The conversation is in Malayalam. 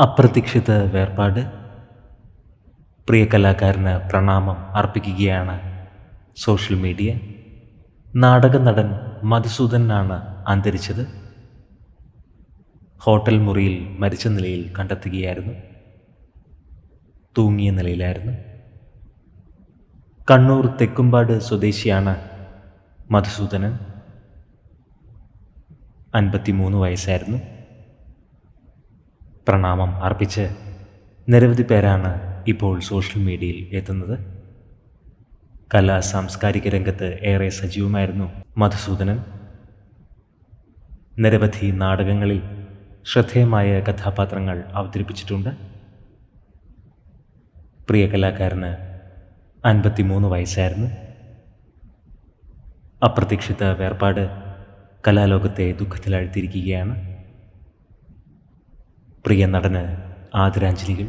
അപ്രതീക്ഷിത വേർപാട്. പ്രിയ കലാകാരന് പ്രണാമം അർപ്പിക്കുകയാണ് സോഷ്യൽ മീഡിയ. നാടക നടൻ മധുസൂദനാണ് അന്തരിച്ചത്. ഹോട്ടൽ മുറിയിൽ മരിച്ച നിലയിൽ കണ്ടെത്തുകയായിരുന്നു. തൂങ്ങിയ നിലയിലായിരുന്നു. കണ്ണൂർ തെക്കുംപാട് സ്വദേശിയാണ് മധുസൂദനൻ. അൻപത്തിമൂന്ന് വയസ്സായിരുന്നു. പ്രണാമം അർപ്പിച്ച് നിരവധി പേരാണ് ഇപ്പോൾ സോഷ്യൽ മീഡിയയിൽ എത്തുന്നത്. കലാ സാംസ്കാരിക രംഗത്ത് ഏറെ സജീവമായിരുന്നു മധുസൂദനൻ. നിരവധി നാടകങ്ങളിൽ ശ്രദ്ധേയമായ കഥാപാത്രങ്ങൾ അവതരിപ്പിച്ചിട്ടുണ്ട്. പ്രിയ കലാകാരന് അൻപത്തിമൂന്ന് വയസ്സായിരുന്നു. അപ്രതീക്ഷിത വേർപാട് കലാലോകത്തെ ദുഃഖത്തിലാഴ്ത്തിയിരിക്കുകയാണ്. പ്രിയ നടന് ആദരാഞ്ജലികൾ.